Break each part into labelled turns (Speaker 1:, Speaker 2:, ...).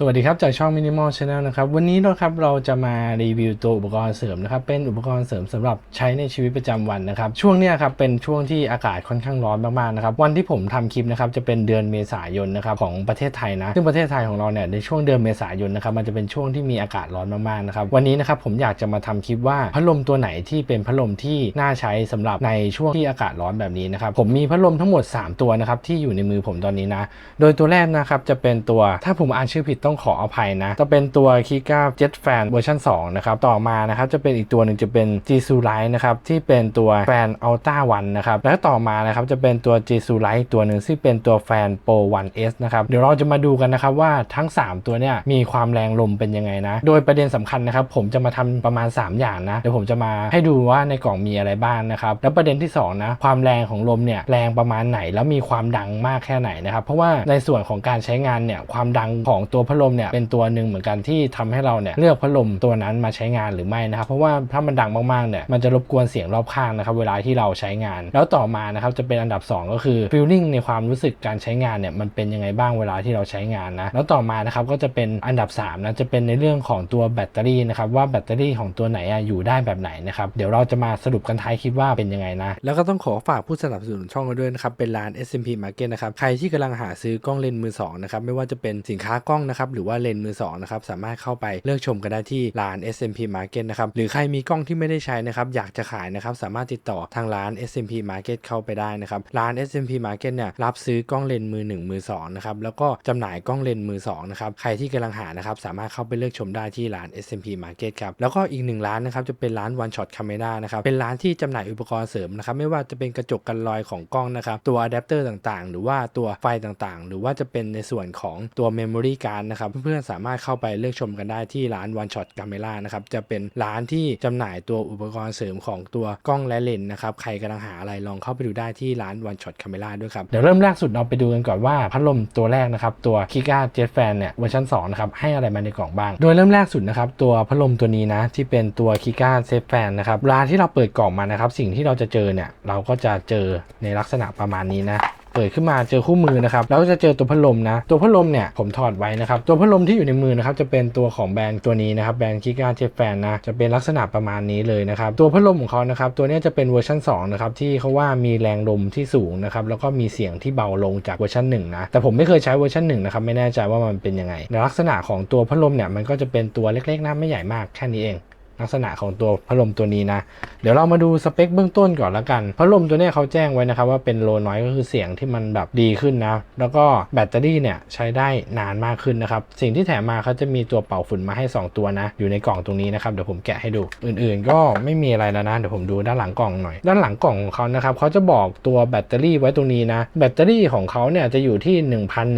Speaker 1: สวัสดีครับ จากช่อง Minimal Channel นะครับ วันนี้นะครับเราจะมารีวิวตัวอุปกรณ์เสริมนะครับ เป็นอุปกรณ์เสริมสำหรับใช้ในชีวิตประจำวันนะครับ ช่วงนี้ครับเป็นช่วงที่อากาศค่อนข้างร้อนมากๆนะครับ วันที่ผมทำคลิปนะครับจะเป็นเดือนเมษายนนะครับของประเทศไทยนะ ซึ่งประเทศไทยของเราเนี่ยในช่วงเดือนเมษายนนะครับมันจะเป็นช่วงที่มีอากาศร้อนมากๆนะครับ วันนี้นะครับผมอยากจะมาทำคลิปว่าพัดลมตัวไหนที่เป็นพัดลมที่น่าใช้สำหรับในช่วงที่อากาศร้อนแบบนี้นะครับ ผมมีพัดลมทั้งหมด 3 ตัวนะครับที่อยู่ในมือผมตอนนี้นะ โดยตัวแรกนะครับจะเป็นตัวถ้าผมอ่านชื่อผิดต้องขออภัยนะ จะเป็นตัว Kika Jet Fan เวอร์ชัน2นะครับ ต่อมานะครับจะเป็นอีกตัวหนึ่งจะเป็น g s u l i t e นะครับ ที่เป็นตัว Fan Ultra 1นนะครับ แล้วต่อมานะครับจะเป็นตัว g s u l i t e ตัวหนึ่งซึ่งเป็นตัว Fan Pro 1S นเอสนะครับ เดี๋ยวเราจะมาดูกันนะครับว่าทั้ง 3 ตัวเนี่ยมีความแรงลมเป็นยังไงนะ โดยประเด็นสำคัญนะครับผมจะมาทำประมาณ 3 อย่างนะ เดี๋ยวผมจะมาให้ดูว่าในกล่องมีอะไรบ้างนะครับ แล้วประเด็นที่สองนะความแรงของลมเนี่ยแรงประมาณไหนแล้วมีความดังมากแค่ไหนนะครับ เพราะว่าในส่วนของการใช้งานเนี่ยความดังของตัวพัดดลมเนี่ยเป็นตัวหนึ่งเหมือนกันที่ทำให้เราเนี่ยเลือกพัดลมตัวนั้นมาใช้งานหรือไม่นะครับเพราะว่าถ้ามันดังมากๆเนี่ยมันจะรบกวนเสียงรอบข้างนะครับเวลาที่เราใช้งาน แล้วต่อมานะครับจะเป็นอันดับ 2 ก็คือ feeling ในความรู้สึกการใช้งานเนี่ยมันเป็นยังไงบ้างเวลาที่เราใช้งานนะแล้วต่อมานะครับก็จะเป็นอันดับ3นะจะเป็นในเรื่องของตัวแบตเตอรี่นะครับว่าแบตเตอรี่ของตัวไหนอะอยู่ได้แบบไหนนะครับเดี๋ยวเราจะมาสรุปกันท้ายคลิปว่าเป็นยังไงนะแล้วก็ต้องขอฝากผู้สนับสนุนช่องเราด้วยนะครับเป็นร้าน SMP Market นะครับใครที่กำลังหาซื้อกล้องเลนส์มือสองนะครับไม่ว่าจะเป็นสินค้ากล้องนะครับหรือว่าเลนส์มือสองนะครับสามารถเข้าไปเลือกชมกันได้ที่ร้าน SMP Market นะครับหรือใครมีกล้องที่ไม่ได้ใช้นะครับอยากจะขายนะครับสามารถติดต่อทางร้าน SMP Market เข้าไปได้นะครับร้าน SMP Market เนี่ยรับซื้อกล้องเลนส์มือหนึ่งมือสองนะครับแล้วก็จำหน่ายกล้องเลนส์มือสองนะครับใครที่กำลังหานะครับสามารถเข้าไปเลือกชมได้ที่ร้าน SMP Market ครับแล้วก็อีกหนึ่งร้านนะครับจะเป็นร้าน One Shot Camera นะครับเป็นร้านที่จำหน่ายอุปกรณ์เสริมนะครับไม่ว่าจะเป็นกระจกกันรอยของกล้องนะครับตัวอะแดปเตอร์ต่างๆ หรือว่าตัวไฟต่างๆ หรือว่าจะเป็นในส่วนของตัว Memory Card นะครับเพื่อนๆสามารถเข้าไปเลือกชมกันได้ที่ร้าน One Shot Camera นะครับจะเป็นร้านที่จำหน่ายตัวอุปกรณ์เสริมของตัวกล้องและเลนส์นะครับใครกำลังหาอะไรลองเข้าไปดูได้ที่ร้าน One Shot Camera ด้วยครับเดี๋ยวเริ่มแรกสุดเราไปดูกันก่อนว่าพัดลมตัวแรกนะครับตัว Kika Jet Fan เนี่ยเวอร์ชัน2นะครับให้อะไรมาในกล่องบ้าง โดยเริ่มแรกสุดนะครับตัวพัดลมตัวนี้นะที่เป็นตัว Kika Jet Fan นะครับเวลาที่เราเปิดกล่องมานะครับสิ่งที่เราจะเจอเนี่ยเราก็จะเจอในลักษณะประมาณนี้นะ เปิดขึ้นมาเจอคู่มือนะครับแล้วจะเจอตัวพัดลมนะ ตัวพัดลมเนี่ยผมถอดไว้นะครับ ตัวพัดลมที่อยู่ในมือนะครับจะเป็นตัวของแบรนด์ตัวนี้นะครับแบรนด์คิกาเจแฟนนะจะเป็นลักษณะประมาณนี้เลยนะครับตัวพัดลมของเขานะครับตัวนี้จะเป็นเวอร์ชัน2นะครับที่เขาว่ามีแรงลมที่สูงนะครับแล้วก็มีเสียงที่เบาลงจากเวอร์ชัน1นะแต่ผมไม่เคยใช้เวอร์ชัน1นะครับไม่แน่ใจว่ามันเป็นยังไงลักษณะของตัวพัดลมเนี่ยมันก็จะเป็นตัวเล็กๆนะไม่ใหญ่มากแค่นี้เอง ลักษณะของตัวพัดลมตัวนี้นะ เดี๋ยวเรามาดูสเปคเบื้องต้นก่อนละกัน พัดลมตัวเนี้ยเขาแจ้งไว้นะครับว่าเป็นโลน้อยก็คือเสียงที่มันแบบดีขึ้นนะ แล้วก็แบตเตอรี่เนี่ยใช้ได้นานมากขึ้นนะครับ สิ่งที่แถมมาเขาจะมีตัวเป่าฝุ่นมาให้ 2 ตัวนะ อยู่ในกล่องตรงนี้นะครับ เดี๋ยวผมแกะให้ดู อื่นๆ ก็ไม่มีอะไรแล้วนะ เดี๋ยวผมดูด้านหลังกล่องหน่อย ด้านหลังกล่องของเขานะครับเขาจะบอกตัวแบตเตอรี่ไว้ตรงนี้นะ แบตเตอรี่ของเขาเนี่ยจะอยู่ที่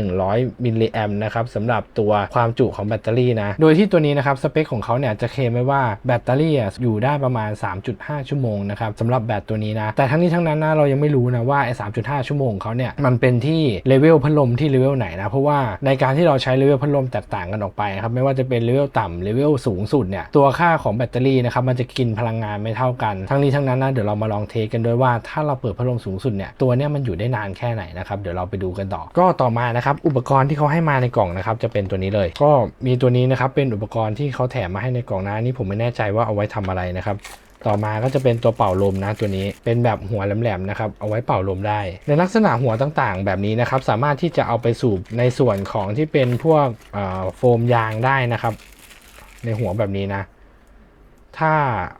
Speaker 1: 1,100 มิลลิแอมนะครับสำหรับตัวความจุของแบตเตอรี่นะ โดยที่ตัวนี้นะครับสเปคของเขาเนี่ยจะเคลมไว้ว่าแบตเตอรี่อยู่ได้ประมาณ 3.5 ชั่วโมงนะครับสำหรับแบตตัวนี้นะ แต่ทั้งนี้ทั้งนั้นนะเรายังไม่รู้นะว่าไอ้3.5ชั่วโมงเขาเนี่ยมันเป็นที่เลเวลพัดลมที่เลเวลไหนนะ เพราะว่าในการที่เราใช้เลเวลพัดลมแตกต่างกันออกไปครับไม่ว่าจะเป็นเลเวลต่ำเลเวลสูงสุดเนี่ยตัวค่าของแบตเตอรี่นะครับมันจะกินพลังงานไม่เท่ากัน ทั้งนี้ทั้งนั้นนะเดี๋ยวเรามาลองเทสกันด้วยว่าถ้าเราเปิดพัดลมสูงสุดเนี่ยตัวเนี้ยมันอยู่ได้นานแค่ไหนนะครับเดี๋ยวเราไปดูกันต่อ ก็ต่อมานะครับอุปกรณ์ที่เขาให้มาในกล่องนะครับจะเป็นตัวนี้เลย ก็มีตัวนี้นะครับเป็นอุปกรณ์ที่เขาแถมมาให้ในกล่องนะนี่ผมไม่แน่ใจว่าเอาไว้ทำอะไรนะครับ ต่อมาก็จะเป็นตัวเป่าลมนะตัวนี้เป็นแบบหัวแหลมๆนะครับเอาไว้เป่าลมได้ ในลักษณะหัวต่างๆ แบบนี้นะครับสามารถที่จะเอาไปสูบในส่วนของที่เป็นพวกโฟมยางได้นะครับ ในหัวแบบนี้นะ ถ้า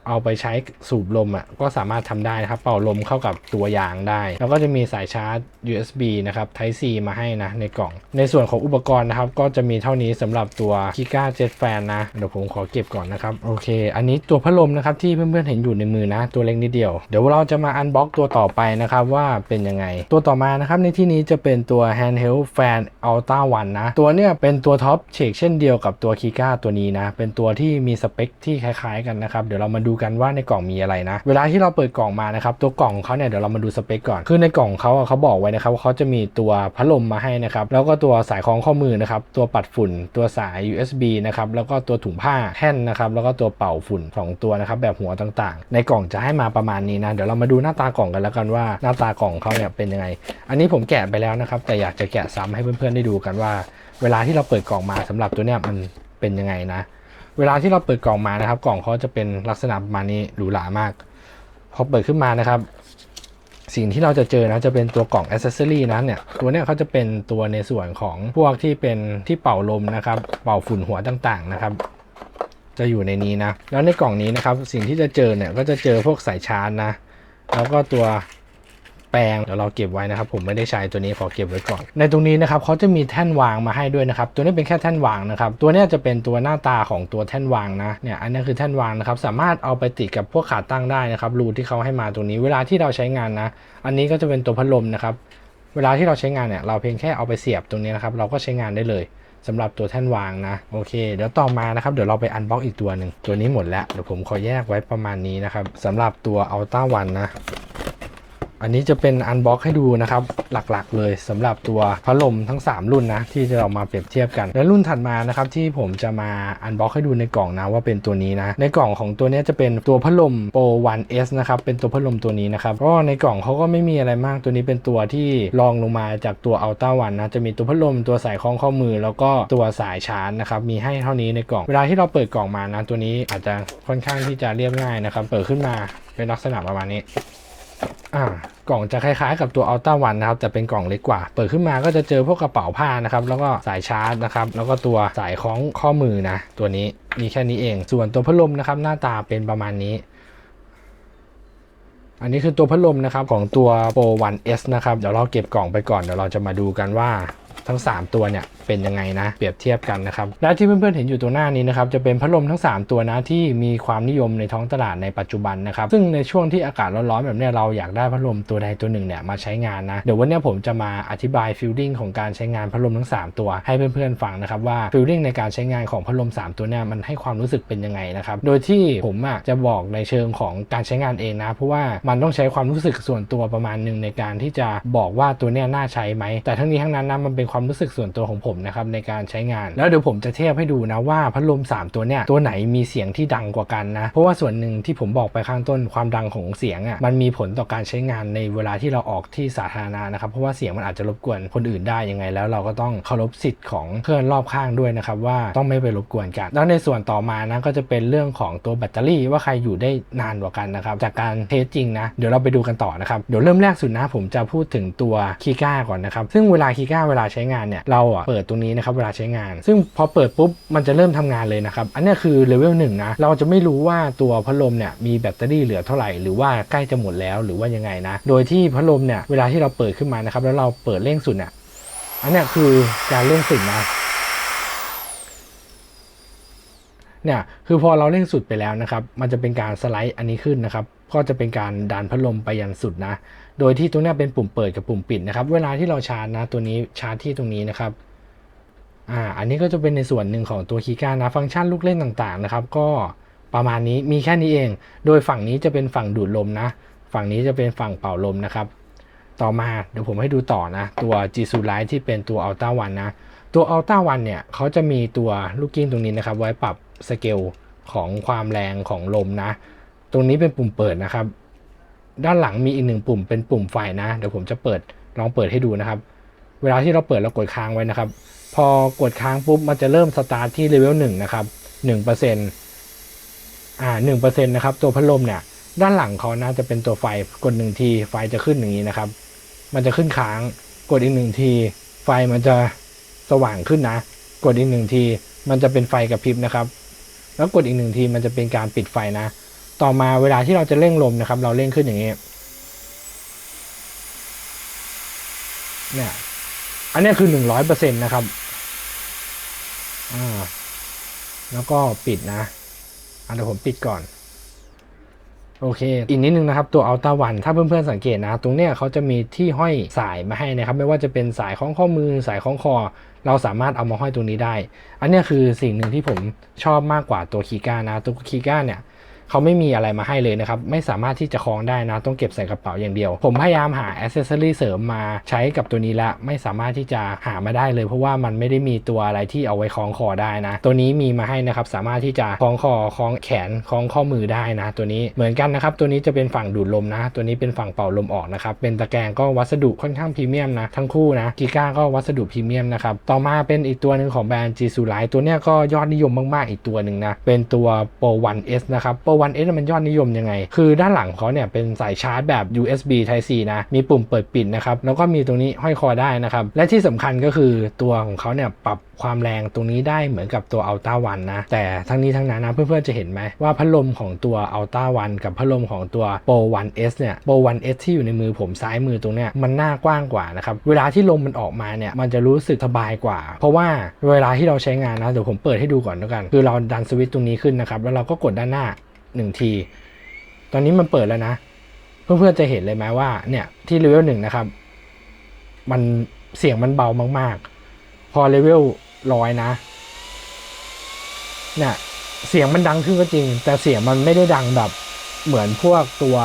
Speaker 1: เอาไปใช้สูบลมอะก็สามารถทำได้นะครับ เป่าลมเข้ากับตัวยางได้ แล้วก็จะมีสายชาร์จ USB นะครับ Type C มาให้นะในกล่อง ในส่วนของอุปกรณ์นะครับ ก็จะมีเท่านี้สำหรับตัว Kika Jet Fan นะ เดี๋ยวผมขอเก็บก่อนนะครับ โอเค อันนี้ตัวพัดลมนะครับ ที่เพื่อนๆเห็นอยู่ในมือนะ ตัวเล็กนิดเดียว เดี๋ยวเราจะมาอันบ็อกตัวต่อไปนะครับ ว่าเป็นยังไง ตัวต่อมานะครับในที่นี้จะเป็นตัว Handheld Fan Ultra One นะตัวเนี้ยเป็นตัวท็อปเชกเช่นเดียวกับตัว Kika ตัวนี้นะเป็นตัวที่มีสเปคที่คล้ายๆกันนะครับเดี๋ยวเรามาดูกันว่าในกล่องมีอะไรนะ เวลาที่เราเปิดกล่องมานะครับตัวกล่องของเขาเนี่ยเดี๋ยวเรามาดูสเปคก่อนคือในกล่องเขาเขาบอกไว้นะครับว่าเขาจะมีตัวพัดลมมาให้นะครับแล้วก็ตัวสายคล้องข้อมือนะครับตัวปัดฝุ่น ตัวสาย USB นะครับแล้วก็ตัวถุงผ้าแท่นนะครับแล้วก็ตัวเป่าฝุ่นสองตัวนะครับแบบหัวต่างๆ ในกล่องจะให้มาประมาณนี้นะเดี๋ยวเรามาดูหน้าตากล่องกันแล้วกันว่าหน้าตากล่องเขาเนี่ยเป็นยังไง อันนี้ผมแกะไปแล้วนะครับแต่อยากจะแกะซ้ำให้เพื่อนๆได้ดูกันว่า เวลาที่เราเปิดกล่องมาสำหรับตัวเนี้ยมันเป็นยังไงนะ เวลาที่เราเปิดกล่องมานะครับ กล่องเขาจะเป็นลักษณะประมาณนี้หรูหรามาก พอเปิดขึ้นมานะครับ สิ่งที่เราจะเจอนะจะเป็นตัวกล่องอ c เซสซอรีนะเนี่ยตัวเนี้ยเขาจะเป็นตัวในส่วนของพวกที่เป็นที่เป่าลมนะครับ เป่าฝุ่นหัวต่างๆนะครับ จะอยู่ในนี้นะ แล้วในกล่องนี้นะครับ สิ่งที่จะเจอเนี่ยก็จะเจอพวกสายชาร์จนะ แล้วก็ตัว แปรงเดี๋ยวเราเก็บไว้นะครับ ผมไม่ได้ใช้ตัวนี้ขอเก็บไว้ก่อน ในตรงนี้นะครับเขาจะมีแท่นวางมาให้ด้วยนะครับ ตัวนี้เป็นแค่แท่นวางนะครับ ตัวนี้จะเป็นตัวหน้าตาของตัวแท่นวางนะเนี่ยอันนี้คือแท่นวางนะครับสามารถเอาไปติดกับพวกขาตั้งได้นะครับรูที่เขาให้มาตรงนี้เวลาที่เราใช้งานนะ อันนี้ก็จะเป็นตัวพัดลมนะครับเวลาที่เราใช้งานเนี่ยเราเพียงแค่เอาไปเสียบตรงนี้นะครับเราก็ใช้งานได้เลยสำหรับตัวแท่นวางนะโอเค เดี๋ยวต่อมานะครับเดี๋ยวเราไปอันบ็อกอีกตัวหนึ่งตัวนี้หมดแล้วเดี๋ยวผมขอแยกไว้ประมาณนี้นะครับสำหรับตัว Ultra One นะ อันนี้จะเป็นอันบ็อกให้ดูนะครับ หลักๆ เลยสำหรับตัวพัดลมทั้ง 3 รุ่นนะ ที่จะเรามาเปรียบเทียบกัน และรุ่นถัดมานะครับที่ผมจะมาอันบ็อกให้ดูในกล่องนะว่าเป็นตัวนี้นะ ในกล่องของตัวนี้จะเป็นตัวพัดลม Pro 1S นะครับเป็นตัวพัดลมตัวนี้นะครับเพราะว่าในกล่องเขาก็ไม่มีอะไรมากตัวนี้เป็นตัวที่รองลงมาจากตัว Ultra One นะจะมีตัวพัดลมตัวสายคล้องข้อมือ แล้วก็ตัวสายชาร์จนะครับมีให้เท่านี้ในกล่องเวลาที่เราเปิดกล่องมานะตัวนี้อาจจะค่อนข้างที่จะเรียบง่ายนะครับเปิดขึ้นมาเป็นลักษณะประมาณนี้ อ่ากล่องจะคล้ายๆกับตัวอัลต้าวันนะครับแต่เป็นกล่องเล็กกว่า เปิดขึ้นมาก็จะเจอพวกกระเป๋าผ้านะครับแล้วก็สายชาร์จนะครับแล้วก็ตัวสายคล้องข้อมือนะ ตัวนี้มีแค่นี้เอง ส่วนตัวพัดลมนะครับหน้าตาเป็นประมาณนี้ อันนี้คือตัวพัดลมนะครับของตัว Pro 1S นะครับเดี๋ยวเราเก็บกล่องไปก่อนเดี๋ยวเราจะมาดูกันว่า ทั้ง 3 ตัวเนี่ยเป็นยังไงนะ เปรียบเทียบกันนะครับ และที่เพื่อนๆเห็นอยู่ตัวหน้านี้นะครับจะเป็นพัดลมทั้ง 3 ตัวนะที่มีความนิยมในท้องตลาดในปัจจุบันนะครับ ซึ่งในช่วงที่อากาศร้อนๆแบบนี้เราอยากได้พัดลมตัวใดตัวหนึ่งเนี่ยมาใช้งานนะเดี๋ยววันนี้ผมจะมาอธิบายฟิลลิ่งของการใช้งานพัดลมทั้ง 3 ตัวให้เพื่อนๆฟังนะครับว่าฟิลลิ่งในการใช้งานของพัดลม 3 ตัวเนี่ยมันให้ความรู้สึกเป็นยังไงนะครับโดยที่ผมอะจะบอกในเชิงของการใช้งานเองนะเพราะว่ามันต้องใช้ความรู้สึกส่วนตัวประมาณหนึ่งในการที่จะบอกว่าตัวเนี้ยน่าใช้ไหมแต่ทั้งนี้ทั้งนั้นนะมันเป็นความรู้สึกส่วนตัวของผมนะครับในการใช้งาน แล้วเดี๋ยวผมจะเทียบให้ดูนะว่าพัดลม 3 ตัวเนี่ยตัวไหนมีเสียงที่ดังกว่ากันนะ เพราะว่าส่วนหนึ่งที่ผมบอกไปข้างต้นความดังของเสียงอะมันมีผลต่อการใช้งานในเวลาที่เราออกที่สาธารณะนะครับเพราะว่าเสียงมันอาจจะรบกวนคนอื่นได้ยังไง แล้วเราก็ต้องเคารพสิทธิ์ของเพื่อนรอบข้างด้วยนะครับว่าต้องไม่ไปรบกวนกัน แล้วในส่วนต่อมานะก็จะเป็นเรื่องของตัวแบตเตอรี่ว่าใครอยู่ได้นานกว่ากันนะครับจากการเทสจริงนะเดี๋ยวเราไปดูกันต่อนะครับเดี๋ยวเริ่มแรกสุดนะผมจะพูดถึงตัวคีก้าก่อนนะครับซึ่งเวลาคีก้าเวลาใช้งานเนี่ยเราอะเปิดตรงนี้นะครับเวลาใช้งาน ซึ่งพอเปิดปุ๊บมันจะเริ่มทำงานเลยนะครับ อันนี้คือเลเวลหนึ่งนะเราจะไม่รู้ว่าตัวพัดลมเนี่ยมีแบตเตอรี่เหลือเท่าไหร่หรือว่าใกล้จะหมดแล้วหรือว่ายังไงนะ โดยที่พัดลมเนี่ยเวลาที่เราเปิดขึ้นมานะครับแล้วเราเปิดเร่งสุดเนี่ยอันนี้คือการเร่งสุดนะเนี่ยคือพอเราเร่งสุดไปแล้วนะครับ มันจะเป็นการสไลด์อันนี้ขึ้นนะครับ ก็จะเป็นการดันพัดลมไปยันสุดนะ โดยที่ตรงนี้เป็นปุ่มเปิดกับปุ่มปิดนะครับ เวลาที่เราชาร์จนะตัวนี้ชาร์จที่ตรงนี้นะครับอ่าอันนี้ก็จะเป็นในส่วนหนึ่งของตัวคีย์การ์ดนะฟังก์ชันลูกเล่นต่างๆนะครับ ก็ประมาณนี้มีแค่นี้เอง โดยฝั่งนี้จะเป็นฝั่งดูดลมนะ ฝั่งนี้จะเป็นฝั่งเป่าลมนะครับ ต่อมาเดี๋ยวผมให้ดูต่อนะ ตัว G s u l i t e ที่เป็นตัว Ultra One นนะ ตัว Ultra One เนี่ยเขาจะมีตัวลูกกิ้งตรงนี้นะครับ ไว้ปรับสเกลของความแรงของลมนะ ตรงนี้เป็นปุ่มเปิดนะครับ ด้านหลังมีอีกหนึ่งปุ่มเป็นปุ่มไฟนะ เดี๋ยวผมจะเปิดลองเปิดให้ดูนะครับ เวลาที่เราเปิดเรากดค้างไว้นะครับ พอกดค้างปุ๊บมันจะเริ่มสตาร์ทที่เลเวลหนึ่งนะครับหนึ่งเปอร์เซ็นต์อ่าหนึ่งเปอร์เซ็นต์นะครับตัวพัดลมเนี่ยด้านหลังเขานะจะเป็นตัวไฟกดหนึ่งทีไฟจะขึ้นอย่างนี้นะครับ มันจะขึ้นค้างกดอีกหนึ่งที ไฟมันจะสว่างขึ้นนะ กดอีกหนึ่งที มันจะเป็นไฟกระพริบนะครับ แล้วกดอีกหนึ่งทีมันจะเป็นการปิดไฟนะ ต่อมาเวลาที่เราจะเร่งลมนะครับ เราเร่งขึ้นอย่างนี้เนี่ยอันนี้คือหนึ่งร้อยเปอร์เซ็นต์นะครับอ่าแล้วก็ปิดนะอันเดี๋ยวผมปิดก่อน โอเค อีกนิดนึงนะครับ ตัว Ultra One ถ้าเพื่อนๆสังเกตนะ ตรงเนี้ยเขาจะมีที่ห้อยสายมาให้นะครับ ไม่ว่าจะเป็นสายคล้องข้อมือสายคล้องคอ เราสามารถเอามาห้อยตรงนี้ได้ อันนี้คือสิ่งหนึ่งที่ผมชอบมากกว่าตัวคีก้านะ ตัวคีก้าเนี่ย เขาไม่มีอะไรมาให้เลยนะครับ ไม่สามารถที่จะคล้องได้นะ ต้องเก็บใส่กระเป๋าอย่างเดียว ผมพยายามหาอ c เซสซอรี่เสริมมาใช้กับตัวนี้ล้วไม่สามารถที่จะหามาได้เลย เพราะว่ามันไม่ได้มีตัวอะไรที่เอาไว้คล้องคอได้นะ ตัวนี้มีมาให้นะครับ สามารถที่จะคล้องคอคล้องแขนคล้องข้อมือได้นะ ตัวนี้เหมือนกันนะครับ ตัวนี้จะเป็นฝั่งดูดลมนะ ตัวนี้เป็นฝั่งเป่าลมออกนะครับ เป็นตะแกรงก็วัสดุค่อนข้างพรีเมียมนะ ทั้งคู่นะกีก้าก็วัสดุพรีเมียมนะครับ ต่อมาเป็นอีกตัวหนึ่งของแบรนด์ g ีซูไลตัวเนี้ยก็ยอดนิยมมากๆอีกตัวหนึ่งนะ เป็นตัว Pro 1S นะครับ Pro 1S มันยอดนิยมยังไง คือด้านหลังเขาเนี่ยเป็นสายชาร์จแบบ USB Type C นะ มีปุ่มเปิดปิดนะครับ แล้วก็มีตรงนี้ห้อยคอได้นะครับ และที่สำคัญก็คือตัวของเขาเนี่ยปรับความแรงตรงนี้ได้เหมือนกับตัว Ultra One นนะ แต่ทั้งนี้ทั้งนั้นนะเพื่อนๆจะเห็นไหมว่าพัดลมของตัว Ultra One กับพัดลมของตัว Pro 1S เเนี่ย Pro 1S ที่อยู่ในมือผมซ้ายมือตรงเนี้ยมันหน้ากว้างกว่านะครับ เวลาที่ลมมันออกมาเนี่ยมันจะรู้สึกสบายกว่า เพราะว่าเวลาที่เราใช้งานนะเดี๋ยวผมเปิดให้ดูก่อนแล้วกัน คือเราดันสวิตช์ตรงนี้ขึ้นนะครับแล้วเราก็กดด้านหน้า หนึ่งที ตอนนี้มันเปิดแล้วนะ เพื่อนๆจะเห็นเลยไหมว่าเนี่ยที่เลเวลหนึ่งนะครับ มันเสียงมันเบามาก ๆ พอเลเวลร้อยนะเนี่ยเสียงมันดังขึ้นก็จริง แต่เสียงมันไม่ได้ดังแบบเหมือนพวกตัว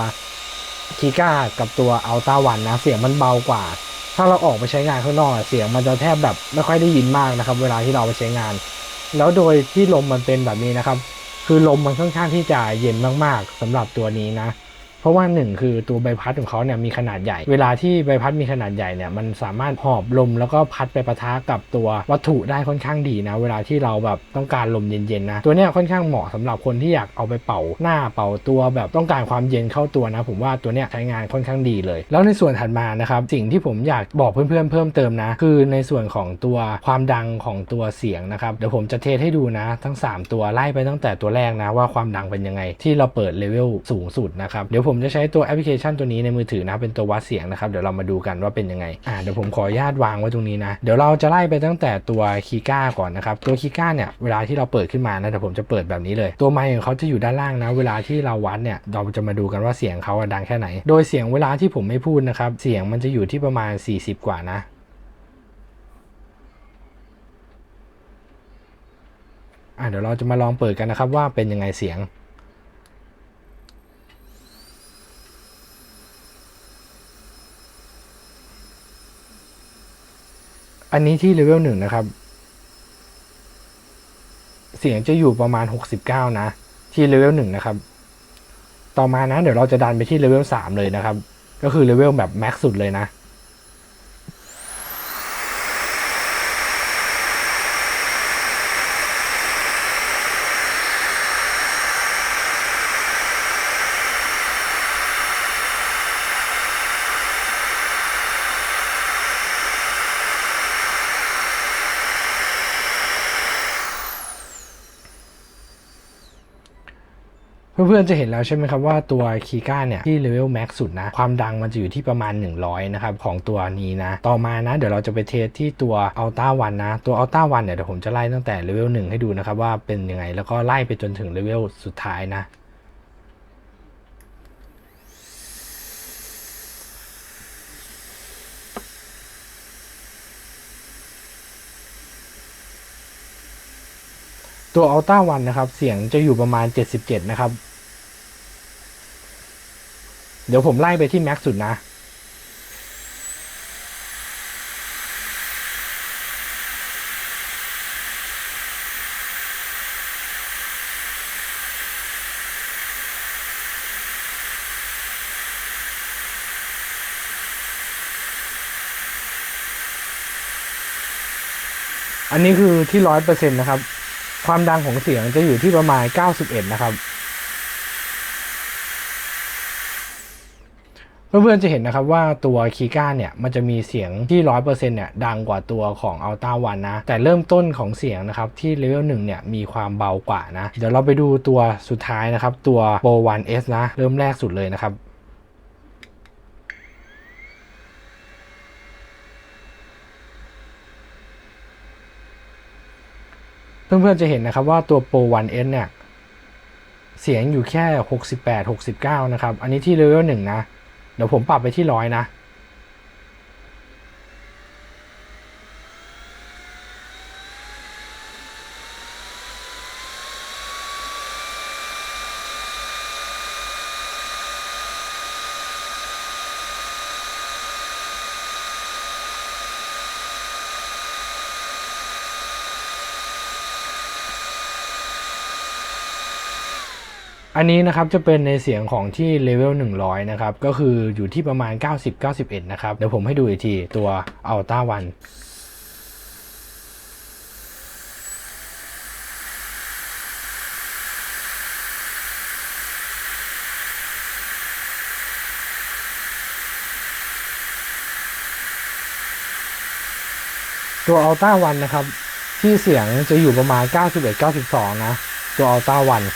Speaker 1: คีก้ากับตัวอัลตาวันนะ เสียงมันเบากว่า ถ้าเราออกไปใช้งานข้างนอกเสียงมันจะแทบแบบไม่ค่อยได้ยินมากนะครับ เวลาที่เราไปใช้งาน แล้วโดยที่ลมมันเป็นแบบนี้นะครับ คือลมมันค่อนข้างที่จะเย็นมากๆสำหรับตัวนี้นะ เพราะว่าหนึ่งคือตัวใบพัดของเขาเนี่ยมีขนาดใหญ่ เวลาที่ใบพัดมีขนาดใหญ่เนี่ยมันสามารถหอบลมแล้วก็พัดไปปะทะกับตัววัตถุได้ค่อนข้างดีนะ เวลาที่เราแบบต้องการลมเย็นๆนะ ตัวเนี้ยค่อนข้างเหมาะสำหรับคนที่อยากเอาไปเป่าหน้าเป่าตัวแบบต้องการความเย็นเข้าตัวนะ ผมว่าตัวเนี้ยใช้งานค่อนข้างดีเลย แล้วในส่วนถัดมานะครับสิ่งที่ผมอยากบอกเพื่อนๆเพิ่มเติมนะ คือในส่วนของตัวความดังของตัวเสียงนะครับเดี๋ยวผมจะเทสให้ดูนะ ทั้ง 3 ตัวไล่ไปตั้งแต่ตัวแรกนะว่าความดังเป็นยังไง ที่เราเปิดเลเวลสูงสุดนะครับเดี๋ยวผมมจะใช้ตัวแอปพลิเคชันตัวนี้ในมือถือนะเป็นตัววัดเสียงนะครับเดี๋ยวเรามาดูกันว่าเป็นยังไงอ่าเดี๋ยวผมขออนุญาตวางไว้ตรงนี้นะเดี๋ยวเราจะไล่ไปตั้งแต่ตัวคีก้าก่อนนะครับตัวคีก้าเนี่ยเวลาที่เราเปิดขึ้นมานะเดี๋ยวผมจะเปิดแบบนี้เลย ตัวไมค์ของเขาจะอยู่ด้านล่างนะ เวลาที่เราวัดเนี่ยเราจะมาดูกันว่าเสียงเขาดังแค่ไหน โดยเสียงเวลาที่ผมไม่พูดนะครับเสียงมันจะอยู่ที่ประมาณ 40 กว่านะอะเดี๋ยวเราจะมาลองเปิดกันนะครับว่าเป็นยังไงเสียง อันนี้ที่เลเวลหนึ่งนะครับ เสียงจะอยู่ประมาณ 69 นะ ที่เลเวลหนึ่งนะครับ ต่อมานะ เดี๋ยวเราจะดันไปที่เลเวลสามเลยนะครับ ก็คือเลเวลแบบแม็กซ์สุดเลยนะ เพื่อนๆจะเห็นแล้วใช่ไหมครับว่าตัวคีก้าเนี่ยที่เลเวลแม็กสุดนะ ความดังมันจะอยู่ที่ประมาณ 100 นะครับ ของตัวนี้นะ ต่อมานะ เดี๋ยวเราจะไปเทสที่ตัวอัลต้าวันนะ ตัวอัลต้าวันเนี่ยเดี๋ยวผมจะไล่ตั้งแต่เลเวล1ให้ดูนะครับว่าเป็นยังไง แล้วก็ไล่ไปจนถึงเลเวลสุดท้ายนะตัวอัลต้าวันนะครับ เสียงจะอยู่ประมาณ 77 นะครับ เดี๋ยวผมไล่ไปที่แม็กสุดนะ อันนี้คือที่ร้อยเปอร์เซ็นต์นะครับ ความดังของเสียงจะอยู่ที่ประมาณ 91 นะครับ เพื่อนๆจะเห็นนะครับว่าตัวคีก้าเนี่ยมันจะมีเสียงที่ 100%เนี่ยดังกว่าตัวของ Ultra One นนะ แต่เริ่มต้นของเสียงนะครับที่เลเวล1เนี่ยมีความเบากว่านะ เดี๋ยวเราไปดูตัวสุดท้ายนะครับ ตัว Pro 1S นะ เริ่มแรกสุดเลยนะครับเพื่อนๆจะเห็นนะครับว่าตัว Pro 1S เนี่ย เสียงอยู่แค่ 68 69 นะครับ อันนี้ที่เลเวล1นะ เดี๋ยวผมปรับไปที่ร้อยนะ อันนี้นะครับจะเป็นในเสียงของที่เลเวล100 นะครับ ก็คืออยู่ที่ประมาณ 90-91 นะครับ เดี๋ยวผมให้ดูอีกทีตัว Ultra One ตัว Ultra One นนะครับ ที่เสียงจะอยู่ประมาณ 91-92 นะ ตัว Ultra One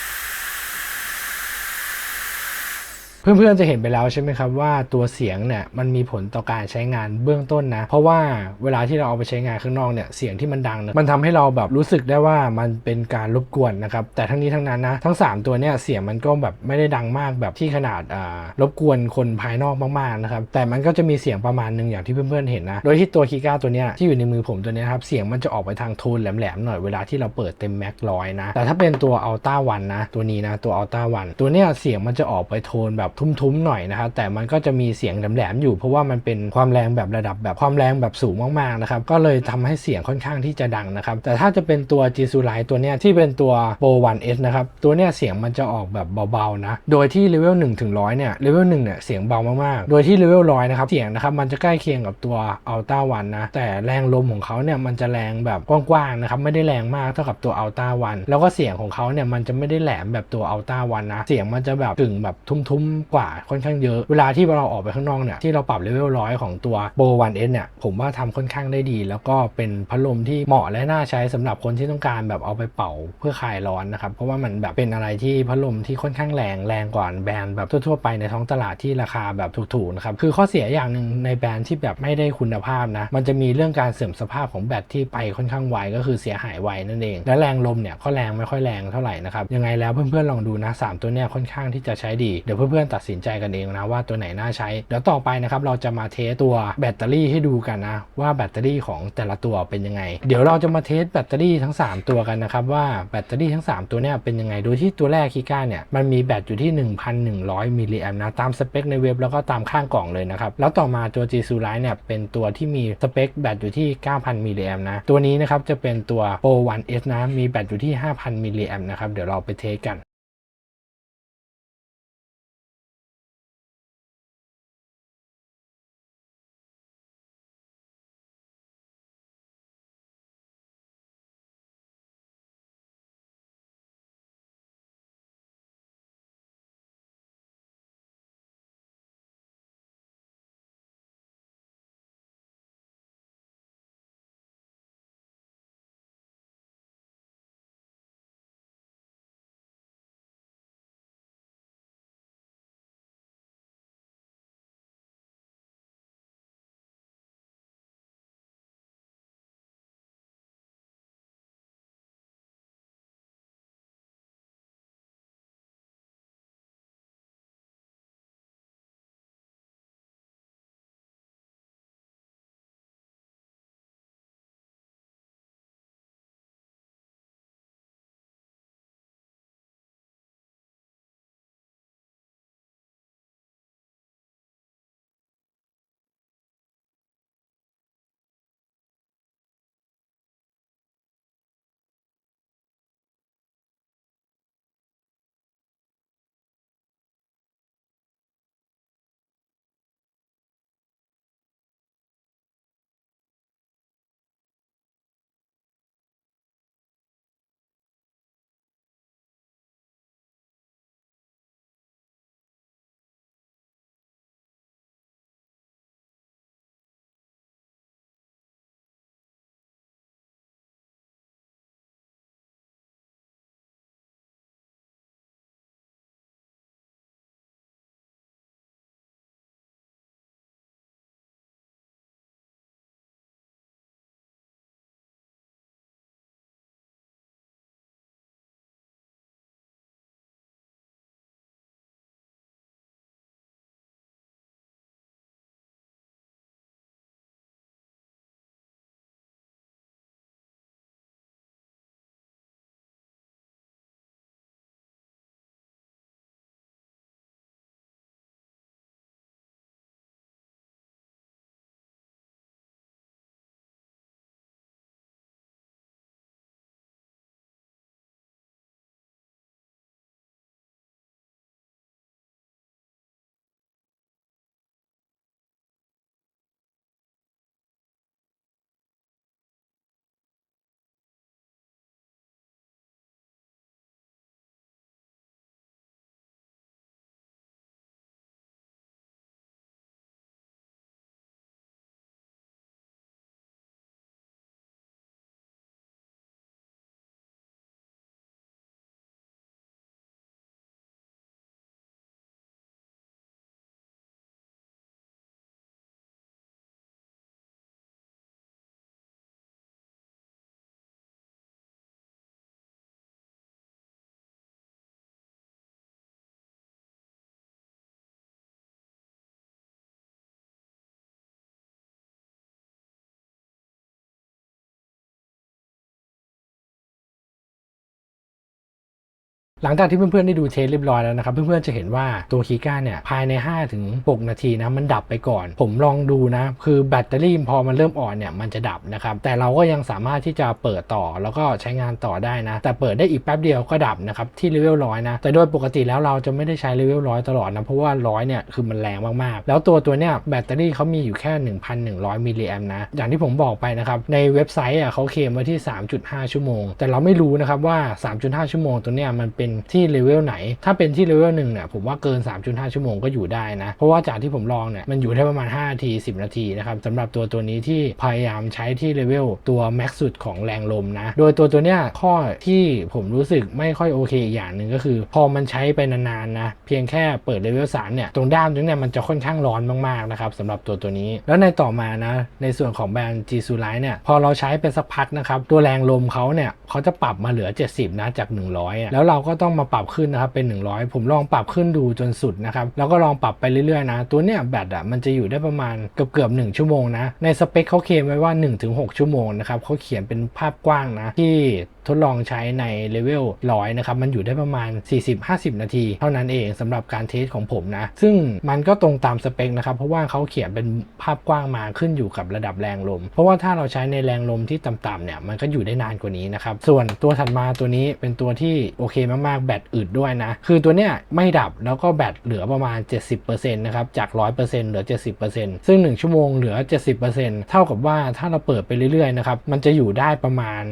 Speaker 1: เพื่อนๆจะเห็นไปแล้วใช่ไหมครับว่าตัวเสียงเนี่ยมันมีผลต่อการใช้งานเบื้องต้นนะ เพราะว่าเวลาที่เราเอาไปใช้งานข้างนอกเนี่ยเสียงที่มันดังเนี่ยมันทำให้เราแบบรู้สึกได้ว่ามันเป็นการรบกวนนะครับแต่ทั้งนี้ทั้งนั้นนะทั้ง 3 ตัวเนี่ยเสียงมันก็แบบไม่ได้ดังมากแบบที่ขนาดอ่ารบกวนคนภายนอกมากๆนะครับแต่มันก็จะมีเสียงประมาณหนึ่งอย่างที่เพื่อนๆเห็นนะโดยที่ตัวคีก้าตัวเนี้ยที่อยู่ในมือผมตัวเนี้ยครับเสียงมันจะออกไปทางโทนแหลมๆหน่อยเวลาที่เราเปิดเต็มแม็กร้อยนะแต่ถ้าเป็นตัว Ultra One นะตัวนี้นะตัว Ultra One ตัวเนี้ยเสียงมันจะออกไปโทนแบบทุ้มๆหน่อยนะครับแต่มันก็จะมีเสียงแหลมๆอยู่ เพราะว่ามันเป็นความแรงแบบระดับแบบความแรงแบบสูงมากๆนะครับก็เลยทำให้เสียงค่อนข้างที่จะดังนะครับแต่ถ้าจะเป็นตัว g ซูไลตัวเนี้ยที่เป็นตัว Pro 1S นะครับตัวเนี้ยเสียงมันจะออกแบบเบาๆนะโดยที่เลเวล1ถึง100เนี่ยเลเวล1เนี่ยเสียงเบามากๆ โดยที่เลเวล100นะครับเสียงนะครับมันจะใกล้เคียงกับตัว Ultra One นนะแต่แรงลมของเขาเนี่ยมันจะแรงแบบกว้างๆนะครับไม่ได้แรงมากเท่ากับตัว Ultra One แล้วก็เสียงของเขาเนี่ยมันจะไม่ได้แหลมแบบตัว Ultra One นะเสียงมันจะแบบกึ่งแบบทุ้มๆกว่าค่อนข้างเยอะ เวลาที่เราออกไปข้างนอกเนี่ยที่เราปรับเลเวลร้อยของตัว Pro 1S เนี่ยผมว่าทำค่อนข้างได้ดี แล้วก็เป็นพัดลมที่เหมาะและน่าใช้สำหรับคนที่ต้องการแบบเอาไปเป่าเพื่อคลายร้อนนะครับเพราะว่ามันแบบเป็นอะไรที่พัดลมที่ค่อนข้างแรงแรงกว่าแบรนด์แบบทั่วๆไปในท้องตลาดที่ราคาแบบถูกๆนะครับคือข้อเสียอย่างหนึ่งในแบรนด์ที่แบบไม่ได้คุณภาพนะมันจะมีเรื่องการเสื่อมสภาพของแบตที่ไปค่อนข้างไวก็คือเสียหายไวนั่นเอง และแรงลมเนี่ยก็แรงไม่ค่อยแรงเท่าไหร่นะครับยังไงแล้วเพื่อนๆลองดูนะสามตัวเนี้ยค่อนข้างที่จะใช้ดีเดี๋ยวเพื่อนๆตัดสินใจกันเองนะว่าตัวไหนน่าใช้ เดี๋ยวต่อไปนะครับเราจะมาเทสตัวแบตเตอรี่ให้ดูกันนะว่าแบตเตอรี่ของแต่ละตัวเป็นยังไง เดี๋ยวเราจะมาเทสแบตเตอรี่ทั้ง 3 ตัวกันนะครับว่าแบตเตอรี่ทั้ง 3 ตัวเนี้ยเป็นยังไง โดยที่ตัวแรกคิก้าเนี่ยมันมีแบตอยู่ที่ 1,100มิลลิแอมนะตามสเปคในเว็บแล้วก็ตามข้างกล่องเลยนะครับแล้วต่อมาตัว G s u l i t e เนี่ยเป็นตัวที่มีสเปคแบตอยู่ที่ 9,000มิลลิแอมนะตัวนี้นะครับจะเป็นตัว Pro 1S นะมีแบตอยู่ที่ 5,000มิลลิแอมนะครับเดี๋ยวเราไปเทสกัน หลังจากที่เพื่อนๆได้ดูเทสเรียบร้อยแล้วนะครับ เพื่อนๆจะเห็นว่าตัวคีก้าเนี่ยภายใน 5-6 นาทีนะมันดับไปก่อน ผมลองดูนะ คือแบตเตอรี่พอมันเริ่มอ่อนเนี่ยมันจะดับนะครับ แต่เราก็ยังสามารถที่จะเปิดต่อแล้วก็ใช้งานต่อได้นะ แต่เปิดได้อีกแป๊บเดียวก็ดับนะครับที่เลเวลร้อยนะ แต่โดยปกติแล้วเราจะไม่ได้ใช้เลเวลร้อยตลอดนะ เพราะว่าร้อยเนี่ยคือมันแรงมากๆ แล้วตัวตัวเนี้ยแบตเตอรี่เขามีอยู่แค่ 1,100 มิลลิแอมนะ อย่างที่ผมบอกไปนะครับในเว็บไซต์อะเขาเคลมไว้ที่ 3.5 ชั่วโมง แต่เราไม่รู้นะครับว่า 3.5 ชั่วโมงตัวเนี้ยมันเป็นที่เลเวลไหน ถ้าเป็นที่เลเวลหนึ่งเนี่ยผมว่าเกิน 3.5 ชั่วโมงก็อยู่ได้นะ เพราะว่าจากที่ผมลองเนี่ยมันอยู่ได้ประมาณ5นาที 10 นาทีนะครับสำหรับตัวตัวนี้ที่พยายามใช้ที่เลเวลตัวแม็กซ์สุดของแรงลมนะ โดยตัวตัวเนี้ยข้อที่ผมรู้สึกไม่ค่อยโอเคอีกอย่างหนึ่งก็คือ พอมันใช้ไปนานๆนะเพียงแค่เปิดเลเวล3เนี่ยตรงด้ามตรงเนี้ยมันจะค่อนข้างร้อนมากๆนะครับสำหรับตัวตัวนี้ แล้วในต่อมานะในส่วนของแบรนด์ G s u l i เนี่ยพอเราใช้เป็นสักพักนะครับตัวแรงลมเขาเนี่ยเขาจะปรับมาเหลือ 70 นะจาก 100 แล้วเราก็ต้องมาปรับขึ้นนะครับเป็น 100 ผมลองปรับขึ้นดูจนสุดนะครับแล้วก็ลองปรับไปเรื่อยๆนะตัวเนี้ยแบตอะมันจะอยู่ได้ประมาณเกือบเกือบๆ1ชั่วโมงนะในสเปคเขาเคลมไว้ว่า 1-6 ชั่วโมงนะครับเขาเขียนเป็นภาพกว้างนะที่ทดลองใช้ในเลเวลร้อยนะครับ มันอยู่ได้ประมาณ 40-50 นาที เท่านั้นเองสำหรับการเทสของผมนะ ซึ่งมันก็ตรงตามสเปคนะครับ เพราะว่าเขาเขียนเป็นภาพกว้างมาขึ้นอยู่กับระดับแรงลม เพราะว่าถ้าเราใช้ในแรงลมที่ต่ำๆเนี่ย มันก็อยู่ได้นานกว่านี้นะครับ ส่วนตัวถัดมาตัวนี้เป็นตัวที่โอเคมากๆแบตอึดด้วยนะ คือตัวเนี้ยไม่ดับแล้วก็แบตเหลือประมาณ 70%นะครับ จาก 100%เหลือ 70%ซึ่ง 1 ชั่วโมงเหลือ 70%เท่ากับว่าถ้าเราเปิดไปเรื่อยๆนะครับมันจะอยู่ได้ประมาณ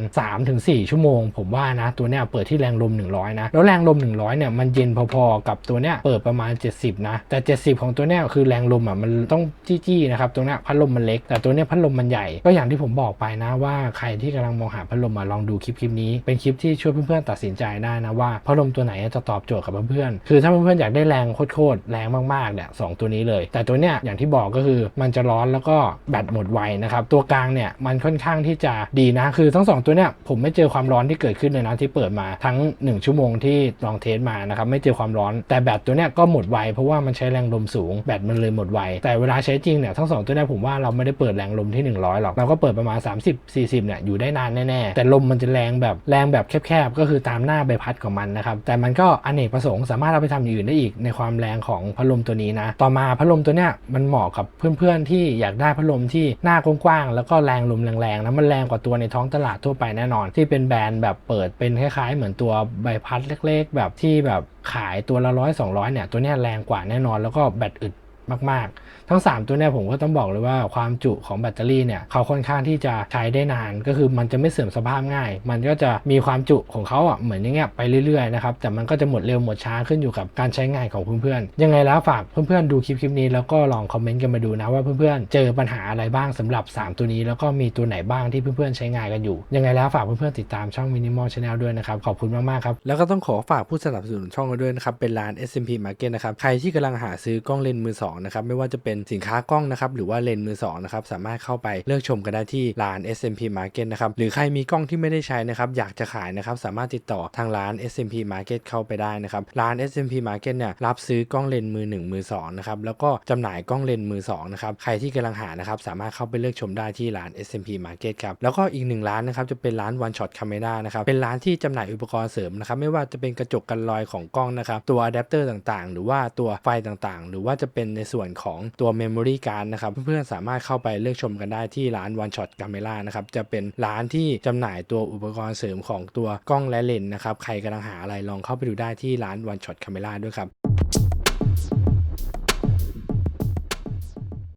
Speaker 1: 3-4 ชั่วโมง ผมว่านะ ตัวเนี้ยเปิดที่แรงลม 100 นะ แล้วแรงลม 100 เนี่ยมันเย็นพอๆ กับตัวเนี้ยเปิดประมาณ 70 นะ แต่ 70 ของตัวเนี้ยคือแรงลมอะมันต้องจี้ๆนะครับตรงเนี้ยพัดลมมันเล็ก แต่ตัวเนี้ยพัดลมมันใหญ่ ก็อย่างที่ผมบอกไปนะว่าใครที่กำลังมองหาพัดลมมาลองดูคลิปคลิปนี้เป็นคลิปที่ช่วยเพื่อนๆตัดสินใจได้นะว่าพัดลมตัวไหนจะตอบโจทย์กับเพื่อนๆ คือถ้าเพื่อนๆอยากได้แรงโคตรๆแรงมากๆเนี่ยสองตัวนี้เลย แต่ตัวเนี้ยอย่างที่บอกก็คือมันจะร้อนแล้วก็แบตหมดไวนะครับ ตัวกลางเนี่ยมันค่อนข้างที่จะดีนะ คือทั้งสองตัวเนี้ยผมไม่เจอความร้อนที่เกิดขึ้นเลยนะที่เปิดมาทั้ง 1 ชั่วโมงที่ลองเทสมานะครับไม่เจอความร้อน แต่แบตตัวเนี้ยก็หมดไวเพราะว่ามันใช้แรงลมสูงแบตมันเลยหมดไว แต่เวลาใช้จริงเนี่ยทั้งสองตัวเนี้ยผมว่าเราไม่ได้เปิดแรงลมที่ 100 หรอก เราก็เปิดประมาณ 30-40เนี่ยอยู่ได้นานแน่ๆแต่ลมมันจะแรงแบบแรงแบบแคบๆก็คือตามหน้าใบพัดของมันนะครับ แต่มันก็อเนกประสงค์สามารถเอาไปทำอย่างอื่นได้อีกในความแรงของพัดลมตัวนี้นะ ต่อมาพัดลมตัวเนี้ยมันเหมาะกับเพื่อนๆที่อยากได้พัดลมที่หน้ากว้างๆแล้วก็แรงลมแรงๆนะมันแรงกว่าตัวในท้องตลาดทั่วไปแน่นอน ที่เป็นแบรนด์แบบเปิดเป็นคล้ายๆ เหมือนตัวใบพัดเล็ก ๆ แบบที่แบบขายตัวละร้อยสองร้อยเนี่ยตัวเนี้ยแรงกว่าแน่นอนแล้วก็แบตอึด มาก ๆ ทั้ง 3 ตัวเนี่ยผมก็ต้องบอกเลยว่าความจุของแบตเตอรี่เนี่ยเขาค่อนข้างที่จะใช้ได้นาน ก็คือมันจะไม่เสื่อมสภาพง่าย มันก็จะมีความจุของเขาอะเหมือนอย่างเงี้ยไปเรื่อยๆนะครับแต่มันก็จะหมดเร็วหมดช้าขึ้นอยู่กับการใช้งานของเพื่อนๆยังไงแล้วฝากเพื่อนๆดูคลิปคลิปนี้แล้วก็ลองคอมเมนต์กันมาดูนะว่าเพื่อนๆเจอปัญหาอะไรบ้างสำหรับ 3 ตัวนี้ แล้วก็มีตัวไหนบ้างที่เพื่อนๆใช้งานกันอยู่ ยังไงแล้วฝากเพื่อนๆติดตามช่อง Minimal Channel ด้วยนะครับขอบคุณมากๆครับแล้วก็ต้องขอฝากผู้สนับสนุนช่องเราด้วยนะครับเป็นร้าน SMP Market นะครับใครที่กำลังหาซื้อกล้องเลนส์มือสองนะครับไม่ว่าจะเป็นสินค้ากล้องนะครับหรือว่าเลนส์มือสองนะครับสามารถเข้าไปเลือกชมกันได้ที่ร้าน SMP Market นะครับหรือใครมีกล้องที่ไม่ได้ใช้นะครับอยากจะขายนะครับสามารถติดต่อทางร้าน SMP Market เข้าไปได้นะครับร้าน SMP Market เนี่ยรับซื้อกล้องเลนส์มือหนึ่งมือสองนะครับแล้วก็จำหน่ายกล้องเลนส์มือสองนะครับใครที่กำลังหานะครับสามารถเข้าไปเลือกชมได้ที่ร้าน SMP Market ครับแล้วก็อีกหนึ่งร้านนะครับจะเป็นร้าน One Shot Camera นะครับเป็นร้านที่จำหน่ายอุปกรณ์เสริมนะครับไม่ว่าจะเป็นกระจกกันรอยของกล้องนะครับตัวอะแดปเตอร์ต่างๆ หรือว่าตัวไฟต่างๆ หรือว่าจะเป็นในส่วนของตัว Memory Card นะครับเพื่อนๆสามารถเข้าไปเลือกชมกันได้ที่ร้าน One Shot Camera นะครับจะเป็นร้านที่จำหน่ายตัวอุปกรณ์เสริมของตัวกล้องและเลนส์นะครับใครกำลังหาอะไรลองเข้าไปดูได้ที่ร้าน One Shot Camera ด้วยครับ